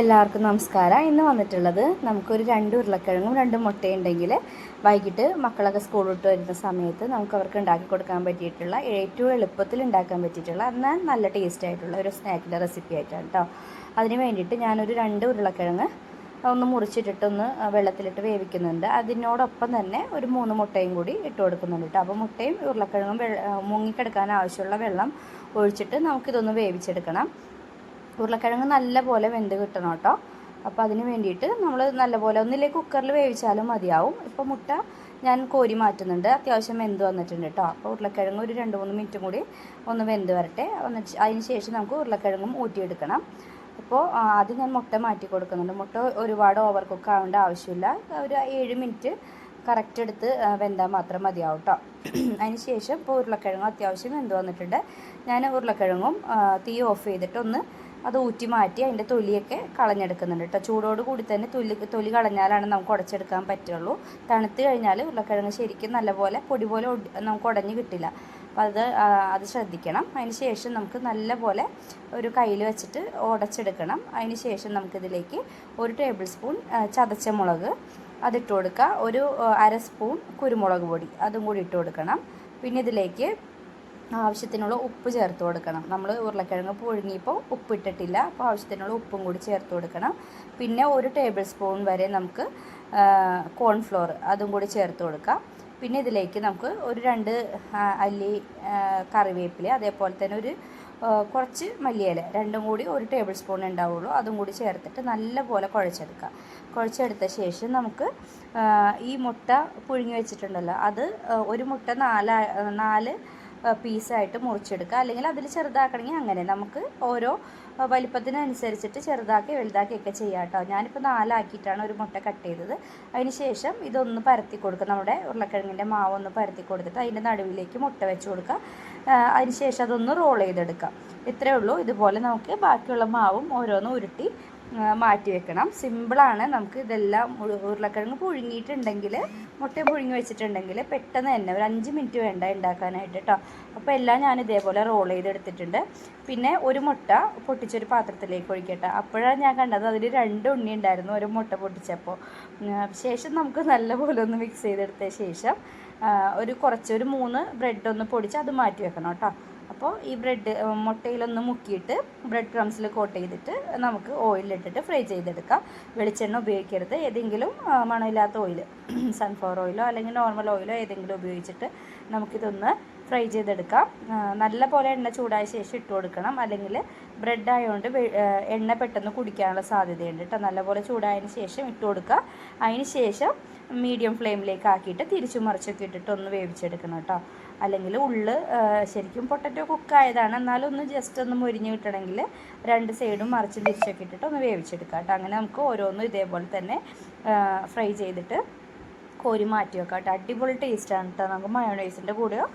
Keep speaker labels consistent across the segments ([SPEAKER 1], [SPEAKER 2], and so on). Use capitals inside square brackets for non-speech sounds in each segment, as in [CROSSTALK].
[SPEAKER 1] എല്ലാവർക്കും നമസ്കാരം. ഇന്ന് വന്നിട്ടുള്ളത് നമുക്കൊരു രണ്ട് ഉരുളക്കിഴങ്ങും രണ്ട് മുട്ടയുണ്ടെങ്കിൽ വൈകിട്ട് മക്കളൊക്കെ സ്കൂൾ വിട്ട് വരുന്ന സമയത്ത് നമുക്ക് അവർക്ക് ഉണ്ടാക്കി കൊടുക്കാൻ പറ്റിയിട്ടുള്ള ഏറ്റവും എളുപ്പത്തിൽ ഉണ്ടാക്കാൻ പറ്റിയിട്ടുള്ള എന്നാൽ നല്ല ടേസ്റ്റ് ആയിട്ടുള്ള ഒരു സ്നാക്കിന്റെ റെസിപ്പി ആയിട്ടാണ് കേട്ടോ അതിന് വേണ്ടിയിട്ട് ഞാനൊരു രണ്ട് ഉരുളക്കിഴങ്ങ് ഒന്ന് മുറിച്ചിട്ടിട്ടൊന്ന് വെള്ളത്തിലിട്ട് വേവിക്കുന്നുണ്ട്. അതിനോടൊപ്പം തന്നെ ഒരു മൂന്ന് മുട്ടയും കൂടി ഇട്ട് കൊടുക്കുന്നുണ്ട് കേട്ടോ അപ്പോൾ മുട്ടയും ഉരുളക്കിഴങ്ങും മുങ്ങിക്കെടുക്കാൻ ആവശ്യമുള്ള വെള്ളം ഒഴിച്ചിട്ട് നമുക്കിതൊന്ന് വേവിച്ചെടുക്കണം. ഉരുളക്കിഴങ്ങ് നല്ലപോലെ വെന്ത് കിട്ടണം കേട്ടോ. അപ്പോൾ അതിന് വേണ്ടിയിട്ട് നമ്മൾ നല്ലപോലെ ഒന്നില്ലേ കുക്കറിൽ വേവിച്ചാലും മതിയാവും. ഇപ്പോൾ മുട്ട ഞാൻ കോരി മാറ്റുന്നുണ്ട്. അത്യാവശ്യം വെന്ത് വന്നിട്ടുണ്ട് കേട്ടോ. അപ്പോൾ ഉരുളക്കിഴങ്ങ് ഒരു രണ്ട് മൂന്ന് മിനിറ്റും കൂടി ഒന്ന് വെന്ത് വരട്ടെ. അതിന് ശേഷം നമുക്ക് ഉരുളക്കിഴങ്ങും ഊറ്റിയെടുക്കണം. അപ്പോൾ ആദ്യം ഞാൻ മുട്ട മാറ്റി കൊടുക്കുന്നുണ്ട്. മുട്ട ഒരുപാട് ഓവർ കുക്ക് ആവേണ്ട ആവശ്യമില്ല. ഒരു ഏഴ് മിനിറ്റ് കറക്റ്റ് എടുത്ത് വെന്താൽ മാത്രം മതിയാവും കേട്ടോ. അതിന് ശേഷം ഇപ്പോൾ ഉരുളക്കിഴങ്ങും അത്യാവശ്യം വെന്ത് വന്നിട്ടുണ്ട്. ഞാൻ ഉരുളക്കിഴങ്ങും തീ ഓഫ് ചെയ്തിട്ട് ഒന്ന് അത് ഊറ്റി മാറ്റി അതിന്റെ തൊലിയൊക്കെ കളഞ്ഞെടുക്കുന്നുണ്ട് കേട്ടോ. ചൂടോട് കൂടി തന്നെ തൊലി തൊലി കളഞ്ഞാലാണ് നമുക്ക് ഉടച്ചെടുക്കാൻ പറ്റുള്ളൂ. തണുത്ത് കഴിഞ്ഞാൽ ഉരുളക്കിഴങ്ങ് ശരിക്കും നല്ലപോലെ പൊടി പോലെ നമുക്ക് ഉടഞ്ഞ് കിട്ടില്ല. അപ്പോൾ അത് അത് ശ്രദ്ധിക്കണം. അതിന് ശേഷം നമുക്ക് നല്ലപോലെ ഒരു കയ്യിൽ വെച്ചിട്ട് ഉടച്ചെടുക്കണം. അതിന് ശേഷം നമുക്കിതിലേക്ക് ഒരു ടേബിൾ സ്പൂൺ ചതച്ച മുളക് അതിട്ട് കൊടുക്കുക. ഒരു അര സ്പൂൺ കുരുമുളക് പൊടി അതും കൂടി ഇട്ട് കൊടുക്കണം. പിന്നെ ഇതിലേക്ക് ആവശ്യത്തിനുള്ള ഉപ്പ് ചേർത്ത് കൊടുക്കണം. നമ്മൾ ഉരുളക്കിഴങ്ങ് പുഴുങ്ങിയപ്പോൾ ഉപ്പ് ഇട്ടിട്ടില്ല. അപ്പോൾ ആവശ്യത്തിനുള്ള ഉപ്പും കൂടി ചേർത്ത് കൊടുക്കണം. പിന്നെ ഒരു ടേബിൾ സ്പൂൺ വരെ നമുക്ക് കോൺഫ്ലോർ അതും കൂടി ചേർത്ത് കൊടുക്കാം. പിന്നെ ഇതിലേക്ക് നമുക്ക് ഒരു രണ്ട് അല്ലി കറിവേപ്പില അതേപോലെ തന്നെ ഒരു കുറച്ച് മല്ലിയില രണ്ടും കൂടി ഒരു ടേബിൾ സ്പൂൺ ഉണ്ടാവുള്ളൂ. അതും കൂടി ചേർത്തിട്ട് നല്ലപോലെ കുഴച്ചെടുക്കുക കുഴച്ചെടുത്ത ശേഷം നമുക്ക് ഈ മുട്ട പുഴുങ്ങി വെച്ചിട്ടുണ്ടല്ലോ അത് ഒരു മുട്ട നാല് നാല് പീസായിട്ട് മുറിച്ചെടുക്കുക. അല്ലെങ്കിൽ അതിൽ ചെറുതാക്കണമെങ്കിൽ അങ്ങനെ നമുക്ക് ഓരോ വലിപ്പത്തിനനുസരിച്ചിട്ട് ചെറുതാക്കി വലുതാക്കിയൊക്കെ ചെയ്യാം കേട്ടോ. ഞാനിപ്പോൾ നാലാക്കിയിട്ടാണ് ഒരു മുട്ട കട്ട് ചെയ്തത്. അതിന് ശേഷം ഇതൊന്ന് പരത്തി കൊടുക്കുക. നമ്മുടെ ഉരുളക്കിഴങ്ങിന്റെ മാവ് ഒന്ന് പരത്തി കൊടുത്തിട്ട് അതിന്റെ നടുവിലേക്ക് മുട്ട വെച്ച് കൊടുക്കുക. അതിന് ശേഷം അതൊന്ന് റോൾ ചെയ്തെടുക്കാം ഇത്രയേ ഉള്ളൂ. ഇതുപോലെ നമുക്ക് ബാക്കിയുള്ള മാവും ഓരോന്ന് ഉരുട്ടി മാറ്റി വെക്കണം. സിമ്പിളാണ് നമുക്ക് ഇതെല്ലാം ഉരുളക്കിഴങ്ങ് പുഴുങ്ങിയിട്ടുണ്ടെങ്കിൽ മുട്ട പുഴുങ്ങി വെച്ചിട്ടുണ്ടെങ്കിൽ പെട്ടെന്ന് തന്നെ ഒരു അഞ്ച് മിനിറ്റ് വേണ്ട ഉണ്ടാക്കാനായിട്ട് കേട്ടോ അപ്പോൾ എല്ലാം ഞാൻ ഇതേപോലെ റോൾ ചെയ്തെടുത്തിട്ടുണ്ട്. പിന്നെ ഒരു മുട്ട പൊട്ടിച്ചൊരു പാത്രത്തിലേക്ക് ഒഴിക്കട്ടെ. അപ്പോഴാണ് ഞാൻ കണ്ടത് അതിൽ രണ്ട് ഉണ്ണി ഉണ്ടായിരുന്നു ഒരു മുട്ട പൊട്ടിച്ചപ്പോൾ ശേഷം നമുക്ക് നല്ലപോലെ ഒന്ന് മിക്സ് ചെയ്തെടുത്ത ശേഷം ഒരു കുറച്ച് ഒരു മൂന്ന് ബ്രെഡ് ഒന്ന് പൊടിച്ച് അത് മാറ്റി വെക്കണം കേട്ടോ അപ്പോൾ ഈ ബ്രെഡ് മുട്ടയിലൊന്ന് മുക്കിയിട്ട് ബ്രെഡ് ക്രംസിൽ കോട്ട് ചെയ്തിട്ട് നമുക്ക് ഓയിലിട്ടിട്ട് ഫ്രൈ ചെയ്തെടുക്കാം. വെളിച്ചെണ്ണ ഉപയോഗിക്കരുത്. ഏതെങ്കിലും മണമില്ലാത്ത ഓയിൽ [CLEARS THROAT] സൺഫ്ലവർ ഓയിലോ അല്ലെങ്കിൽ നോർമൽ ഓയിലോ ഏതെങ്കിലും ഉപയോഗിച്ചിട്ട് നമുക്കിതൊന്ന് ഫ്രൈ ചെയ്തെടുക്കാം. നല്ല പോലെ എണ്ണ ചൂടായ ശേഷം ഇട്ട് കൊടുക്കണം. അല്ലെങ്കിൽ ബ്രെഡ് ആയതുകൊണ്ട് എണ്ണ പെട്ടെന്ന് കുടിക്കാനുള്ള സാധ്യതയുണ്ട് കേട്ടോ. നല്ലപോലെ ചൂടായതിന് ശേഷം ഇട്ട് കൊടുക്കുക. അതിന് ശേഷം മീഡിയം ഫ്ലെയിമിലേക്ക് ആക്കിയിട്ട് തിരിച്ചു മറിച്ചൊക്കെ ഇട്ടിട്ട് ഒന്ന് വേവിച്ചെടുക്കണം കേട്ടോ. അല്ലെങ്കിൽ ഉള്ള് ശരിക്കും പൊട്ടറ്റോ കുക്കായതാണ്. എന്നാലും ഒന്ന് ജസ്റ്റ് ഒന്ന് മുരിഞ്ഞ് കിട്ടണമെങ്കിൽ രണ്ട് സൈഡും മറിച്ച് തിരിച്ചൊക്കെ ഇട്ടിട്ട് ഒന്ന് വേവിച്ചെടുക്കാം കേട്ടോ. അങ്ങനെ നമുക്ക് ഓരോന്നും ഇതേപോലെ തന്നെ ഫ്രൈ ചെയ്തിട്ട് കോരി മാറ്റി വെക്കാം കേട്ടോ. അടിപൊളി ടേസ്റ്റാണ് കേട്ടോ. നമുക്ക് മയോണൈസിന്റെ കൂടെയോ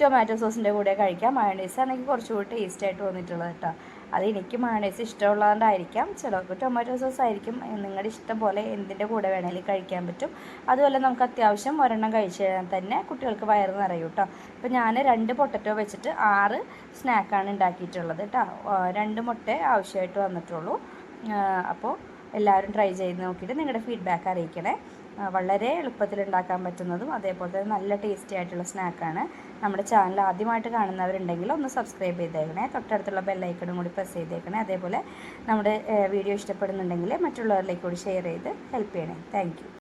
[SPEAKER 1] ടൊമാറ്റോ സോസിന്റെ കൂടെ കഴിക്കാം. മയണൈസ് ആണെങ്കിൽ കുറച്ചുകൂടി ടേസ്റ്റ് ആയിട്ട് വന്നിട്ടുള്ളത് കേട്ടോ. അത് എനിക്ക് മയണൈസ് ഇഷ്ടമുള്ളതുകൊണ്ടായിരിക്കാം. ചിലർക്ക് ടൊമാറ്റോ സോസ് ആയിരിക്കും. നിങ്ങളുടെ ഇഷ്ടം പോലെ എന്തിന്റെ കൂടെ വേണമെങ്കിലും കഴിക്കാൻ പറ്റും. അതുപോലെ നമുക്ക് അത്യാവശ്യം ഒരെണ്ണം കഴിച്ച് തന്നെ കുട്ടികൾക്ക് വയറ് നിറയും കേട്ടോ. അപ്പോൾ ഞാൻ രണ്ട് പൊട്ടറ്റോ വെച്ചിട്ട് ആറ് സ്നാക്കാണ് ഉണ്ടാക്കിയിട്ടുള്ളത് കേട്ടോ. രണ്ട് മുട്ട ആവശ്യമായിട്ട് വന്നിട്ടുള്ളൂ. അപ്പോൾ എല്ലാവരും ട്രൈ ചെയ്ത് നോക്കിയിട്ട് നിങ്ങളുടെ ഫീഡ്ബാക്ക് അറിയിക്കണേ. വളരെ എളുപ്പത്തിൽ ഉണ്ടാക്കാൻ പറ്റുന്നതും അതേപോലെ തന്നെ നല്ല ടേസ്റ്റി ആയിട്ടുള്ള സ്നാക്കാണ് നമ്മുടെ ചാനൽ ആദ്യമായിട്ട് കാണുന്നവരുണ്ടെങ്കിൽ ഒന്ന് സബ്സ്ക്രൈബ് ചെയ്തേക്കണേ. തൊട്ടടുത്തുള്ള ബെല്ലൈക്കണും കൂടി പ്രസ് ചെയ്തേക്കണേ. അതേപോലെ നമ്മുടെ വീഡിയോ ഇഷ്ടപ്പെടുന്നുണ്ടെങ്കിൽ മറ്റുള്ളവരിലേക്ക് കൂടി ഷെയർ ചെയ്ത് ഹെൽപ്പ് ചെയ്യണേ. താങ്ക്